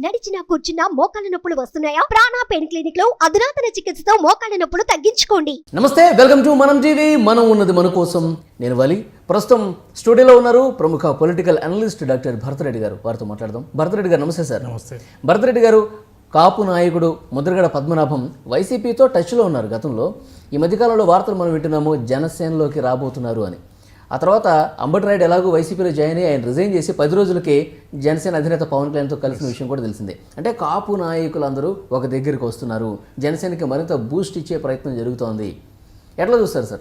నడిచినా కూర్చున్నా మోకాళ్ళ నొప్పులు వస్తున్నాయా? ప్రాణా పెయిన్ క్లినిక్లో అధునాతన చికిత్సతో మోకాళ్ళ నొప్పులు తగ్గించుకోండి. నమస్తే వెల్కమ్ టు మనం టీవీ. మనం ఉన్నది మన కోసం. నేను వలి. ప్రస్తుతం స్టూడియోలో ఉన్నారు ప్రముఖ పొలిటికల్ అనలిస్ట్ డాక్టర్ భరతరెడ్డి గారు. వారితో మాట్లాడదాం. భరతరెడ్డి గారు నమస్తే సార్. నమస్తే. భరతరెడ్డి గారు కాపు నాయకుడు ముద్రగడ పద్మనాభం వైసీపీతో టచ్లో ఉన్నారు గతంలో. ఈ మధ్యకాలంలో వార్తలు మనం వింటున్నాము జనసేనలోకి రాబోతున్నారు అని. ఆ తర్వాత అంబటి రాయుడు ఎలాగో వైసీపీలో జాయిన్ అయ్యి ఆయన రిజైన్ చేసి పది రోజులకే జనసేన అధినేత పవన్ కళ్యాణ్తో కలిసిన విషయం కూడా తెలిసిందే. అంటే కాపు నాయకులందరూ ఒక దగ్గరికి వస్తున్నారు. జనసేనకి మరింత బూస్ట్ ఇచ్చే ప్రయత్నం జరుగుతోంది. ఎట్లా చూస్తారు సార్?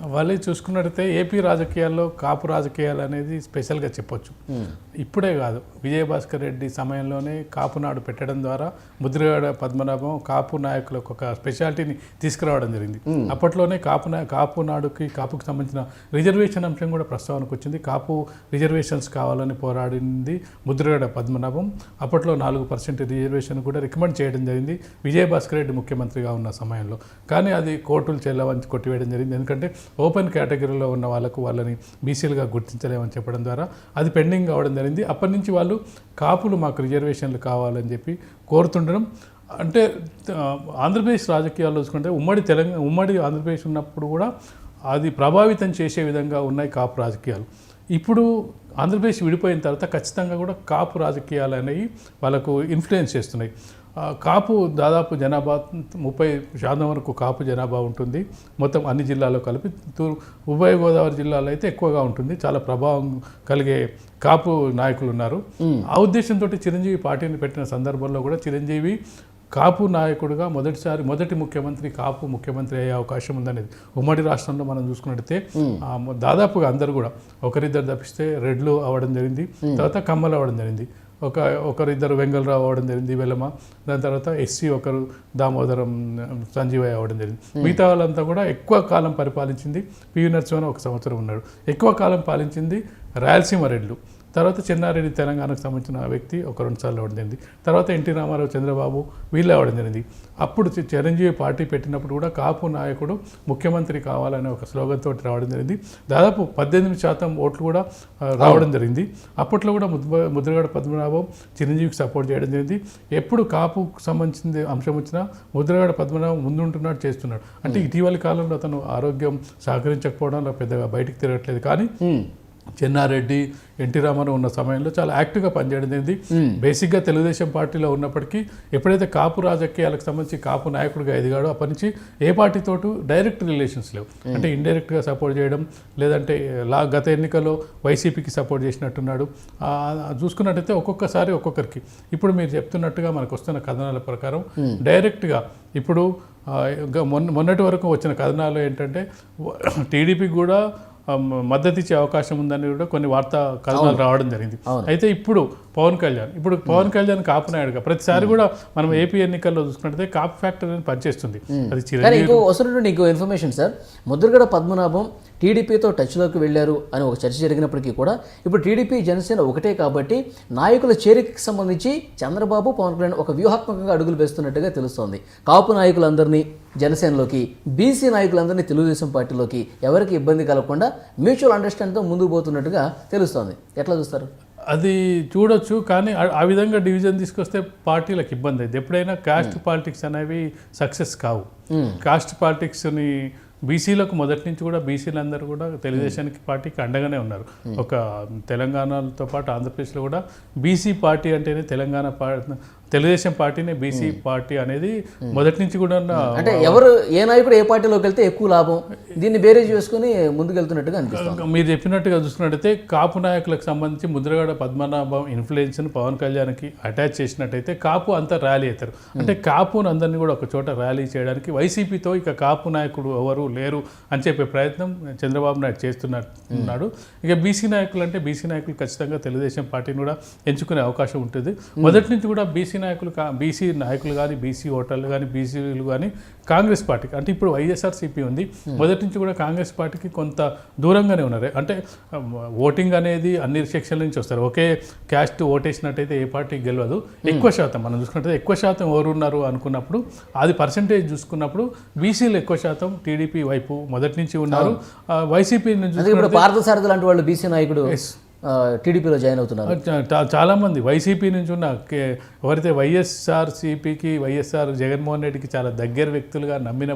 వాళ్ళు చూసుకున్నట్టయితే ఏపీ రాజకీయాల్లో కాపు రాజకీయాలు అనేది స్పెషల్గా చెప్పొచ్చు. ఇప్పుడే కాదు. విజయభాస్కర్ రెడ్డి సమయంలోనే కాపు నాడు పెట్టడం ద్వారా ముద్రగడ పద్మనాభం కాపు నాయకులకు ఒక స్పెషాలిటీని తీసుకురావడం జరిగింది. అప్పట్లోనే కాపు నా కాపు నాడుకి కాపుకి సంబంధించిన రిజర్వేషన్ అంశం కూడా ప్రస్తావనకు వచ్చింది. కాపు రిజర్వేషన్స్ కావాలని పోరాడింది ముద్రగడ పద్మనాభం. అప్పట్లో నాలుగు పర్సెంట్ రిజర్వేషన్ కూడా రికమెండ్ చేయడం జరిగింది. విజయభాస్కర్ రెడ్డి ముఖ్యమంత్రిగా ఉన్న సమయంలో. కానీ అది కోర్టులు చెల్లవని కొట్టివేయడం జరిగింది. ఎందుకంటే ఓపెన్ కేటగిరీలో ఉన్న వాళ్ళకు వాళ్ళని బీసీలుగా గుర్తించలేమని చెప్పడం ద్వారా అది పెండింగ్ అవ్వడం జరిగింది. అప్పటి నుంచి వాళ్ళు కాపులు మాకు రిజర్వేషన్లు కావాలని చెప్పి కోరుతుండడం. అంటే ఆంధ్రప్రదేశ్ రాజకీయాల్లో చూసుకుంటే ఉమ్మడి తెలంగాణ ఉమ్మడి ఆంధ్రప్రదేశ్ ఉన్నప్పుడు కూడా అది ప్రభావితం చేసే విధంగా ఉన్నాయి కాపు రాజకీయాలు. ఇప్పుడు ఆంధ్రప్రదేశ్ విడిపోయిన తర్వాత ఖచ్చితంగా కూడా కాపు రాజకీయాలు అనేవి వాళ్ళకు ఇన్ఫ్లుయెన్స్ చేస్తున్నాయి. కాపు దాదాపు జనాభా ముప్పై శాతం వరకు కాపు జనాభా ఉంటుంది. మొత్తం అన్ని జిల్లాల్లో కలిపి తూర్ ఉభయ గోదావరి జిల్లాలో అయితే ఎక్కువగా ఉంటుంది. చాలా ప్రభావం కలిగే కాపు నాయకులు ఉన్నారు. ఆ ఉద్దేశంతో చిరంజీవి పార్టీని పెట్టిన సందర్భంలో కూడా చిరంజీవి కాపు నాయకుడిగా మొదటిసారి మొదటి ముఖ్యమంత్రి కాపు ముఖ్యమంత్రి అయ్యే అవకాశం ఉందనేది. ఉమ్మడి రాష్ట్రంలో మనం చూసుకున్నట్టయితే దాదాపుగా అందరూ కూడా ఒకరిద్దరు తప్పిస్తే రెడ్లు అవ్వడం జరిగింది. తర్వాత కమ్మలు అవ్వడం జరిగింది. ఒక ఒకరిద్దరు వెంగళరావు అవ్వడం జరిగింది వెలమ దాని తర్వాత ఎస్సీ ఒకరు దామోదరం సంజీవయ్య అవ్వడం జరిగింది. మిగతా వాళ్ళంతా కూడా ఎక్కువ కాలం పరిపాలించింది పివి నరసింహన్ ఒక సంవత్సరం ఉన్నాడు. ఎక్కువ కాలం పాలించింది రాయలసీమ రెడ్లు. తర్వాత చెన్నారెడ్డి తెలంగాణకు సంబంధించిన వ్యక్తి ఒక రెండు సార్లు అవ్వడం జరిగింది. తర్వాత ఎన్టీ రామారావు చంద్రబాబు వీళ్ళు అవ్వడం జరిగింది. అప్పుడు చిరంజీవి పార్టీ పెట్టినప్పుడు కూడా కాపు నాయకుడు ముఖ్యమంత్రి కావాలనే ఒక స్లోగన్ తోటి రావడం జరిగింది. దాదాపు పద్దెనిమిది శాతం ఓట్లు కూడా రావడం జరిగింది. అప్పట్లో కూడా ముద్ర ముద్రగడ పద్మనాభం చిరంజీవికి సపోర్ట్ చేయడం జరిగింది. ఎప్పుడు కాపుకు సంబంధించింది అంశం వచ్చినా ముద్రగడ పద్మనాభం ముందుంటున్నాడు చేస్తున్నాడు. అంటే ఇటీవలి కాలంలో అతను ఆరోగ్యం సహకరించకపోవడం పెద్దగా బయటికి తిరగట్లేదు. కానీ చెన్నారెడ్డి ఎన్టీ రామారావు ఉన్న సమయంలో చాలా యాక్టివ్గా పనిచేయడం జరిగింది బేసిక్గా తెలుగుదేశం పార్టీలో ఉన్నప్పటికీ ఎప్పుడైతే కాపు రాజకీయాలకు సంబంధించి కాపు నాయకుడిగా ఎదిగాడో అప్పటి నుంచి ఏ పార్టీతోటి డైరెక్ట్ రిలేషన్స్ లేవు. అంటే ఇండైరెక్ట్గా సపోర్ట్ చేయడం లేదంటే లా గత ఎన్నికల్లో వైసీపీకి సపోర్ట్ చేసినట్టున్నాడు. చూసుకున్నట్టయితే ఒక్కొక్కసారి ఒక్కొక్కరికి. ఇప్పుడు మీరు చెప్తున్నట్టుగా మనకు వస్తున్న కథనాల ప్రకారం డైరెక్ట్గా ఇప్పుడు మొన్న మొన్నటి వరకు వచ్చిన కథనాలు ఏంటంటే టీడీపీకి కూడా మద్దతు ఇచ్చే అవకాశం ఉందని కూడా కొన్ని వార్తా కథనాలు రావడం జరిగింది. అయితే ఇప్పుడు పవన్ కళ్యాణ్ ఇప్పుడు పవన్ కళ్యాణ్ కాపు నాయుడుగా ప్రతిసారి కూడా మనం ఏపీ ఎన్నికల్లో చూసుకున్నట్టయితే కాపు ఫ్యాక్టరీ అని పనిచేస్తుంది. అది ఇంకో ఇన్ఫర్మేషన్ సార్. ముద్రగడ పద్మనాభం టీడీపీతో టచ్లోకి వెళ్ళారు అని ఒక చర్చ జరిగినప్పటికీ కూడా ఇప్పుడు టీడీపీ జనసేన ఒకటే కాబట్టి నాయకుల చేరికకి సంబంధించి చంద్రబాబు పవన్ కళ్యాణ్ ఒక వ్యూహాత్మకంగా అడుగులు వేస్తున్నట్టుగా తెలుస్తోంది. కాపు నాయకులందరినీ జనసేనలోకి బీసీ నాయకులందరినీ తెలుగుదేశం పార్టీలోకి ఎవరికి ఇబ్బంది కలగకుండా మ్యూచువల్ అండర్స్టాండ్తో ముందుకు పోతున్నట్టుగా తెలుస్తోంది. ఎట్లా చూస్తారు? అది చూడొచ్చు కానీ ఆ- విధంగా డివిజన్ తీసుకొస్తే పార్టీలకు ఇబ్బంది. అయింది ఎప్పుడైనా కాస్ట్ పాలిటిక్స్ అనేవి సక్సెస్ కావు. కాస్ట్ పాలిటిక్స్ని బీసీలకు మొదటి నుంచి కూడా బీసీలు అందరూ కూడా తెలుగుదేశానికి పార్టీకి అండగానే ఉన్నారు. ఒక తెలంగాణతో పాటు ఆంధ్రప్రదేశ్లో కూడా బీసీ పార్టీ అంటేనే తెలంగాణ తెలుగుదేశం పార్టీనే బీసీ పార్టీ అనేది మొదటి నుంచి కూడా అంటే ఎవరు ఏ నాయకుడు ఏ పార్టీలోకి వెళ్తే ఎక్కువ లాభం. దీన్ని బేరేజ్ చేసుకుని ముందుకెళ్తున్నట్టుగా అనిపిస్తుంది. మీరు చెప్పినట్టుగా చూసుకున్నట్టయితే కాపు నాయకులకు సంబంధించి ముద్రగడ పద్మనాభం ఇన్ఫ్లుయెన్స్ని పవన్ కళ్యాణ్కి అటాచ్ చేసినట్టయితే కాపు అంతా ర్యాలీ అవుతారు. అంటే కాపును అందరినీ కూడా ఒక చోట ర్యాలీ చేయడానికి వైసీపీతో ఇక కాపు నాయకుడు ఎవరు లేరు అని చెప్పే ప్రయత్నం చంద్రబాబు నాయుడు చేస్తున్నాడు ఇక బీసీ నాయకులు అంటే బీసీ నాయకులు ఖచ్చితంగా తెలుగుదేశం పార్టీని కూడా ఎంచుకునే అవకాశం ఉంటుంది. మొదటి నుంచి కూడా బీసీ నాయకులు కా బీసీ నాయకులు కానీ బీసీ ఓటర్లు కానీ బీసీలు కానీ కాంగ్రెస్ పార్టీకి అంటే ఇప్పుడు వైఎస్ఆర్సీపీ ఉంది. మొదటి నుంచి కూడా కాంగ్రెస్ పార్టీకి కొంత దూరంగానే ఉన్నారు. అంటే ఓటింగ్ అనేది అన్ని సెక్షన్ల నుంచి వస్తారు. ఒకే క్యాస్ట్ ఓటేసినట్టయితే ఏ పార్టీ గెలవదు. ఎక్కువ శాతం మనం చూసుకున్నట్టయితే ఎక్కువ శాతం ఎవరు ఉన్నారు అనుకున్నప్పుడు అది పర్సంటేజ్ చూసుకున్నప్పుడు బీసీలు ఎక్కువ శాతం టీడీపీ వైపు మొదటి నుంచి ఉన్నారు. వైసీపీ నుంచి ఇప్పుడు పార్థసారథి లాంటి వాళ్ళు బీసీ నాయకుడు టీడీపీలో జాయిన్ అవుతున్నారు. చా- చా- చాలా మంది వైసీపీ నుంచి ఉన్న ఎవరైతే వైఎస్ఆర్ సిపికి వైఎస్ఆర్ జగన్మోహన్ రెడ్డికి చాలా దగ్గర వ్యక్తులుగా నమ్మిన.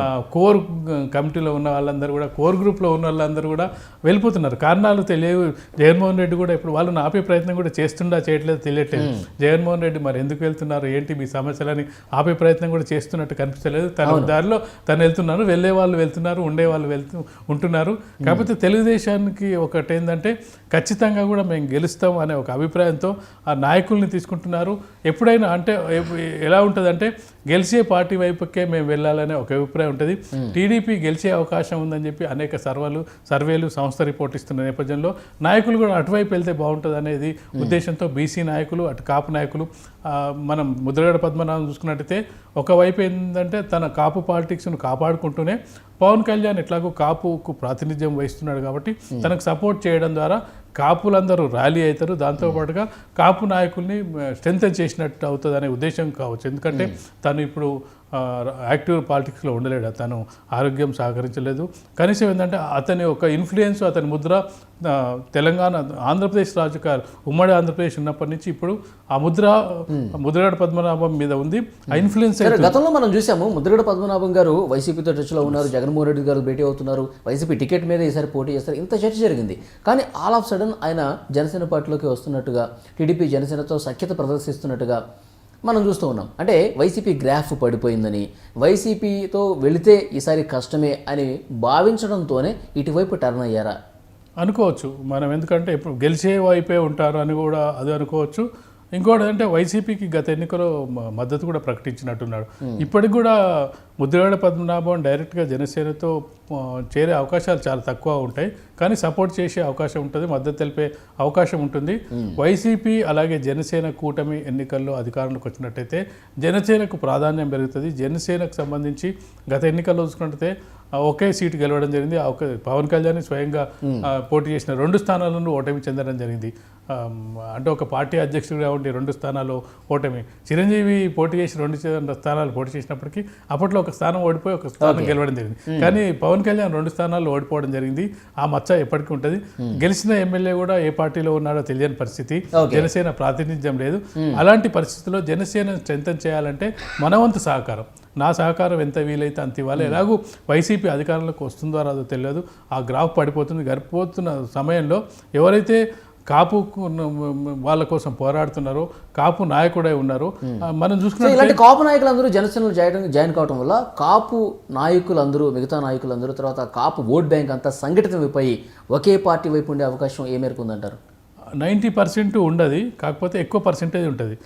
ఆ, కోర్ కమిటీలో ఉన్న వాళ్ళందరూ కూడా కోర్ గ్రూప్లో ఉన్న వాళ్ళందరూ కూడా వెళ్ళిపోతున్నారు. కారణాలు తెలియవు. జగన్మోహన్ రెడ్డి కూడా ఇప్పుడు వాళ్ళని ఆపే ప్రయత్నం కూడా చేస్తుండా చేయట్లేదు తెలియట్లేదు. జగన్మోహన్ రెడ్డి మరి ఎందుకు వెళ్తున్నారు? ఏంటి మీ సమస్యలని ఆపే ప్రయత్నం కూడా చేస్తున్నట్టు కనిపించలేదు. తన దారిలో తను వెళ్తున్నారు. వెళ్ళే వాళ్ళు వెళ్తున్నారు. ఉండే వాళ్ళు వెళ్తూ ఉంటున్నారు. కాకపోతే తెలుగుదేశానికి ఒకటి ఏంటంటే ఖచ్చితంగా కూడా మేము గెలుస్తాం అనే ఒక అభిప్రాయంతో ఆ నాయకుల్ని తీసుకుంటున్నారు. ఎప్పుడైనా అంటే ఎలా ఉంటుందంటే గెలిచే పార్టీ వైపుకే మేము వెళ్ళాలనే ఒక అభిప్రాయం ఉంటుంది. టీడీపీ గెలిచే అవకాశం ఉందని చెప్పి అనేక సర్వేలు సర్వేలు సంస్థ రిపోర్ట్ ఇస్తున్న నేపథ్యంలో నాయకులు కూడా అటువైపు వెళ్తే బాగుంటుంది అనేది ఉద్దేశంతో బీసీ నాయకులు అటు కాపు నాయకులు మనం ముద్రగడ పద్మనాభం చూసుకున్నట్టయితే ఒకవైపు ఏంటంటే తన కాపు పాలిటిక్స్ను కాపాడుకుంటూనే పవన్ కళ్యాణ్ ఎట్లాగో కాపుకు ప్రాతినిధ్యం వహిస్తున్నాడు కాబట్టి తనకు సపోర్ట్ చేయడం ద్వారా కాపులందరూ ర్యాలీ అవుతారు. దాంతోపాటుగా కాపు నాయకుల్ని స్ట్రెంగ్ చేసినట్టు అవుతుంది అనే ఉద్దేశం కావచ్చు. ఎందుకంటే తను ఇప్పుడు యాక్టివ్ పాలిటిక్స్లో ఉండలేడు. తను ఆరోగ్యం సహకరించలేదు. కనీసం ఏంటంటే అతని ఒక ఇన్ఫ్లుయెన్స్ అతని ముద్ర తెలంగాణ ఆంధ్రప్రదేశ్ రాజకీయాలు ఉమ్మడి ఆంధ్రప్రదేశ్ ఉన్నప్పటి నుంచి ఇప్పుడు ఆ ముద్ర ముద్రగడ పద్మనాభం మీద ఉంది. ఆ ఇన్ఫ్లుయెన్స్ సరే గతంలో మనం చూసాము ముద్రగడ పద్మనాభం గారు వైసీపీతో టచ్లో ఉన్నారు జగన్మోహన్ రెడ్డి గారు భేటీ అవుతున్నారు వైసీపీ టికెట్ మీద ఈసారి పోటీ చేస్తారు ఇంత చర్చ జరిగింది. కానీ ఆల్ ఆఫ్ సడన్ ఆయన జనసేన పార్టీలోకి వస్తున్నట్టుగా టీడీపీ జనసేనతో సఖ్యత ప్రదర్శిస్తున్నట్టుగా మనం చూస్తూ ఉన్నాం. అంటే వైసీపీ గ్రాఫ్ పడిపోయిందని వైసీపీతో వెళితే ఈసారి కష్టమే అని భావించడంతోనే ఇటువైపు టర్న్ అయ్యారా? అనుకోవచ్చు. మనం ఎందుకంటే ఇప్పుడు గెలిచే వైపే ఉంటారు అని కూడా అది అనుకోవచ్చు. ఇంకోటి అంటే వైసీపీకి గత ఎన్నికలో మద్దతు కూడా ప్రకటించినట్టున్నాడు ఇప్పటికి కూడా ముద్రగడ పద్మనాభం డైరెక్ట్గా జనసేనతో చేరే అవకాశాలు చాలా తక్కువ ఉంటాయి. కానీ సపోర్ట్ చేసే అవకాశం ఉంటుంది మద్దతు తెలిపే అవకాశం ఉంటుంది. వైసీపీ అలాగే జనసేన కూటమి ఎన్నికల్లో అధికారంలోకి వచ్చినట్టయితే జనసేనకు ప్రాధాన్యం పెరుగుతుంది. జనసేనకు సంబంధించి గత ఎన్నికల్లో చూసుకున్నట్టయితే ఒకే సీటు గెలవడం జరిగింది. పవన్ కళ్యాణ్ స్వయంగా పోటీ చేసిన రెండు స్థానాలను ఓటమి చెందడం జరిగింది. అంటే ఒక పార్టీ అధ్యక్షుడిగా ఉండి రెండు స్థానాలు ఓటమి. చిరంజీవి పోటీ చేసి రెండు స్థానాలు పోటీ చేసినప్పటికీ అప్పట్లో ఒక స్థానం ఓడిపోయి ఒక స్థానం గెలవడం జరిగింది. కానీ పవన్ కళ్యాణ్ రెండు స్థానాలు ఓడిపోవడం జరిగింది. ఆ మచ్చ ఎప్పటికీ ఉంటుంది. గెలిచిన ఎమ్మెల్యే కూడా ఏ పార్టీలో ఉన్నాడో తెలియని పరిస్థితి. జనసేన ప్రాతినిధ్యం లేదు. అలాంటి పరిస్థితుల్లో జనసేన స్ట్రెంథన్ చేయాలంటే మన వంతు సహకారం. నా సహకారం ఎంత వీలైతే అంత ఇవ్వాలి. ఎలాగూ వైసీపీ అధికారంలోకి వస్తుందో రాదో తెలియదు. ఆ గ్రాఫ్ పడిపోతుంది. గడిపోతున్న సమయంలో ఎవరైతే కాపు వాళ్ళ కోసం పోరాడుతున్నారో కాపు నాయకుడై ఉన్నారో. మనం సో చూసుకున్న ఇలాంటి కాపు నాయకులందరూ జనసేనలో జాయిన్ జాయిన్ కావడం వల్ల కాపు నాయకులందరూ మిగతా నాయకులందరూ తర్వాత కాపు ఓట్ బ్యాంక్ అంతా సంఘటితం అయిపోయి ఒకే పార్టీ వైపు ఉండే అవకాశం ఏ మేరకు ఉందంటారు? నైంటీ పర్సెంట్ ఉండదు కాకపోతే ఎక్కువ పర్సెంటేజ్ ఉంటుంది.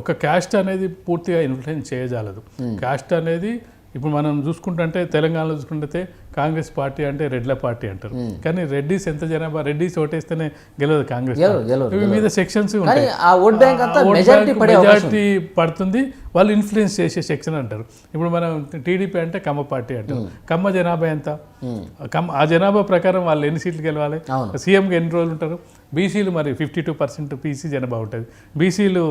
ఒక క్యాస్ట్ అనేది పూర్తిగా ఇన్ఫ్లుయెన్స్ చేయజాలదు. క్యాస్ట్ అనేది ఇప్పుడు మనం చూసుకుంటుంటే తెలంగాణలో చూసుకుంటే కాంగ్రెస్ పార్టీ అంటే రెడ్ల పార్టీ అంటారు. కానీ రెడ్డిస్ ఎంత జనాభా రెడ్డిస్ ఓటేస్తేనే గెలవదు కాంగ్రెస్ ఇవి మీద సెక్షన్స్ మెజారిటీ పడుతుంది. వాళ్ళు ఇన్ఫ్లుయెన్స్ చేసే సెక్షన్ అంటారు. ఇప్పుడు మనం టీడీపీ అంటే కమ్మ పార్టీ అంటారు. కమ్మ జనాభా ఎంత? కమ్మ ఆ జనాభా ప్రకారం వాళ్ళు ఎన్ని సీట్లు గెలవాలి. సీఎంకి ఎన్ని రోజులు ఉంటారు? బీసీలు మరి ఫిఫ్టీ టూ పర్సెంట్ పీసీ జనాభా ఉంటుంది. బీసీలు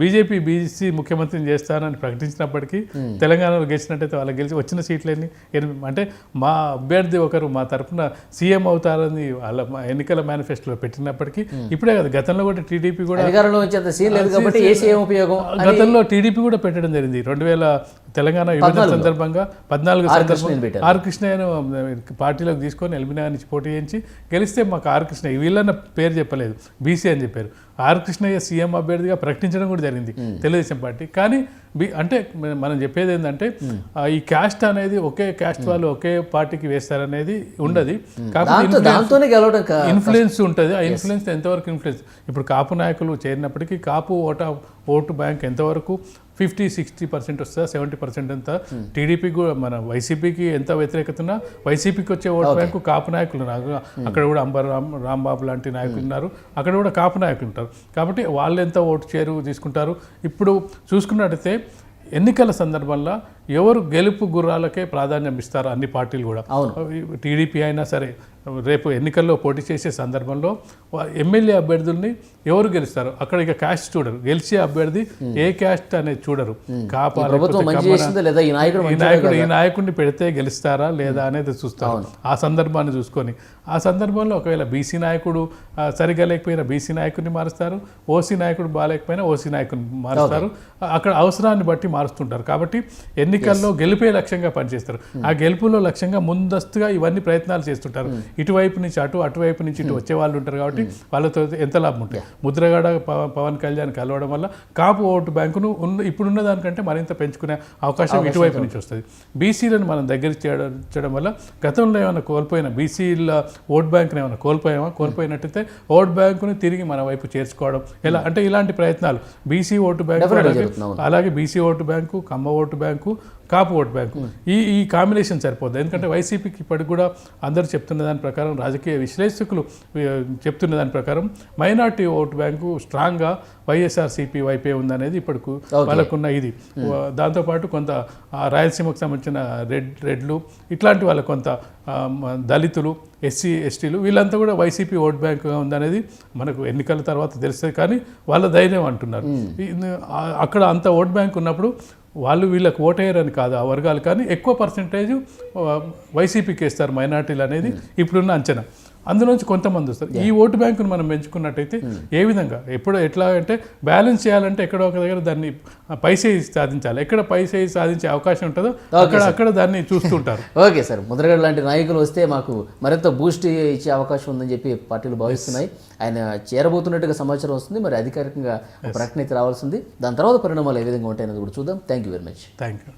బీజేపీ బీసీ ముఖ్యమంత్రిని చేస్తానని ప్రకటించినప్పటికీ తెలంగాణలో గెలిచినట్టయితే వాళ్ళకి గెలిచి వచ్చిన సీట్లు ఎన్ని? ఎనిమిది. అంటే మా అభ్యర్థి ఒకరు మా తరపున సీఎం అవుతారని వాళ్ళ ఎన్నికల మేనిఫెస్టోలో పెట్టినప్పటికీ ఇప్పుడే కదా గతంలో కూడా టీడీపీ కూడా గతంలో టీడీపీ కూడా పెట్టడం జరిగింది. రెండు వేల తెలంగాణ విభజన సందర్భంగా పద్నాలుగు ఆర్ సందర్భంగా. ఆర్ కృష్ణయ్యను పార్టీలోకి తీసుకొని ఎల్బినా నుంచి పోటీ చేయించి గెలిస్తే మాకు ఆర్ కృష్ణయ్య వీళ్ళన్న పేరు చెప్పలేదు. బీసీ అని చెప్పారు. ఆర్ కృష్ణయ్య సీఎం అభ్యర్థిగా ప్రకటించడం కూడా జరిగింది తెలుగుదేశం పార్టీ. కానీ బి అంటే మనం చెప్పేది ఏంటంటే ఈ క్యాస్ట్ అనేది ఒకే క్యాస్ట్ వాళ్ళు ఒకే పార్టీకి వేస్తారనేది ఉండదు. కాకపోతే ఇన్ఫ్లుయెన్స్ ఉంటుంది. ఆ ఇన్ఫ్లుయెన్స్ ఎంతవరకు ఇన్ఫ్లుయెన్స్ ఇప్పుడు కాపు నాయకులు చేరినప్పటికీ కాపు ఓట ఓటు బ్యాంక్ ఎంతవరకు ఫిఫ్టీ సిక్స్టీ పర్సెంట్ వస్తుందా సెవెంటీ పర్సెంట్ ఎంత? టీడీపీకి కూడా మన వైసీపీకి ఎంత వ్యతిరేకత ఉన్నా వైసీపీకి వచ్చే ఓటు బ్యాంకు కాపు నాయకులు ఉన్నారు. అక్కడ కూడా అంబర్ రామ్ రాంబాబు లాంటి నాయకులు ఉన్నారు. అక్కడ కూడా కాపు నాయకులు ఉంటారు. కాబట్టి వాళ్ళు ఎంత ఓటు చేరు తీసుకుంటారు? ఇప్పుడు చూసుకున్నట్టయితే ఎన్నికల సందర్భంలో ఎవరు గెలుపు గుర్రాలకే ప్రాధాన్యం ఇస్తారు అన్ని పార్టీలు కూడా. టీడీపీ అయినా సరే రేపు ఎన్నికల్లో పోటీ చేసే సందర్భంలో ఎమ్మెల్యే అభ్యర్థుల్ని ఎవరు గెలుస్తారు అక్కడ ఇక క్యాస్ట్ చూడరు. గెలిచే అభ్యర్థి ఏ క్యాస్ట్ అనేది చూడరు. కాపా ఈ నాయకుడు ఈ నాయకుడిని పెడితే గెలుస్తారా లేదా అనేది చూస్తారు. ఆ సందర్భాన్ని చూసుకొని. ఆ సందర్భంలో ఒకవేళ బీసీ నాయకుడు సరిగా లేకపోయినా బీసీ నాయకుడిని మారుస్తారు ఓసీ నాయకుడు బాగాలేకపోయినా ఓసీ నాయకుడిని మారుస్తారు. అక్కడ అవసరాన్ని బట్టి మారుస్తుంటారు. కాబట్టి ఎన్నికల్లో గెలిపే లక్ష్యంగా పనిచేస్తారు. ఆ గెలుపులో లక్ష్యంగా ముందస్తుగా ఇవన్నీ ప్రయత్నాలు చేస్తుంటారు. ఇటువైపు నుంచి అటు అటువైపు నుంచి ఇటు వచ్చే వాళ్ళు ఉంటారు కాబట్టి వాళ్ళతో ఎంత లాభం ఉంటుంది ముద్రగడ పవ- పవన్ కళ్యాణ్ కలవడం వల్ల కాపు ఓటు బ్యాంకును ఉన్న ఇప్పుడున్న దానికంటే మరింత పెంచుకునే అవకాశం ఇటువైపు నుంచి వస్తుంది. బీసీలను మనం దగ్గర చేయడం వల్ల గతంలో ఏమైనా కోల్పోయిన బీసీల ఓట్ బ్యాంక్ని ఏమైనా కోల్పోయామా? కోల్పోయినట్టయితే ఓట్ బ్యాంకుని తిరిగి మన వైపు చేర్చుకోవడం. ఎలా? అంటే ఇలాంటి ప్రయత్నాలు. BC vote bank. అలాగే BC vote bank Kamma vote bank Kapu vote bank. ఈ ఈ కాంబినేషన్ సరిపోద్ది. ఎందుకంటే వైసీపీకి ఇప్పటికి కూడా అందరూ చెప్తున్న దాని ప్రకారం రాజకీయ విశ్లేషకులు చెప్తున్న దాని ప్రకారం మైనార్టీ ఓటు బ్యాంకు స్ట్రాంగ్గా వైఎస్ఆర్సీపీ వైపే ఉందనేది ఇప్పటికు వాళ్ళకున్న ఇది. దాంతోపాటు కొంత రాయలసీమకు సంబంధించిన రెడ్ రెడ్లు ఇట్లాంటి వాళ్ళ కొంత దళితులు ఎస్సీ ఎస్టీలు వీళ్ళంతా కూడా వైసీపీ ఓట్ బ్యాంక్గా ఉందనేది మనకు ఎన్నికల తర్వాత తెలుస్తుంది కానీ వాళ్ళ ధైర్యం అంటున్నారు. అక్కడ అంత ఓట్ బ్యాంక్ ఉన్నప్పుడు వాళ్ళు వీళ్ళకి ఓటేయరని కాదు ఆ వర్గాలు. కానీ ఎక్కువ పర్సంటేజ్ వైసీపీకి ఇస్తారు మైనార్టీలు అనేది ఇప్పుడున్న అంచనా. అందులోంచి కొంతమంది వస్తారు. ఈ ఓటు బ్యాంకును మనం పెంచుకున్నట్టయితే ఏ విధంగా? ఎప్పుడు ఎట్లా అంటే బ్యాలెన్స్ చేయాలంటే ఎక్కడో ఒక దగ్గర దాన్ని పైసే సాధించాలి. ఎక్కడ పైసే సాధించే అవకాశం ఉంటుందో అక్కడ అక్కడ దాన్ని చూస్తుంటారు. ఓకే సార్ ముద్రగడ లాంటి నాయకులు వస్తే మాకు మరింత బూస్ట్ ఇచ్చే అవకాశం ఉందని చెప్పి పార్టీలు భావిస్తున్నాయి. ఆయన చేరబోతున్నట్టుగా సమాచారం వస్తుంది. మరి అధికారికంగా ప్రకటన అయితే రావాల్సింది దాని తర్వాత పరిణామాలు ఏ విధంగా ఉంటాయనేది కూడా చూద్దాం. Thank you very much thank you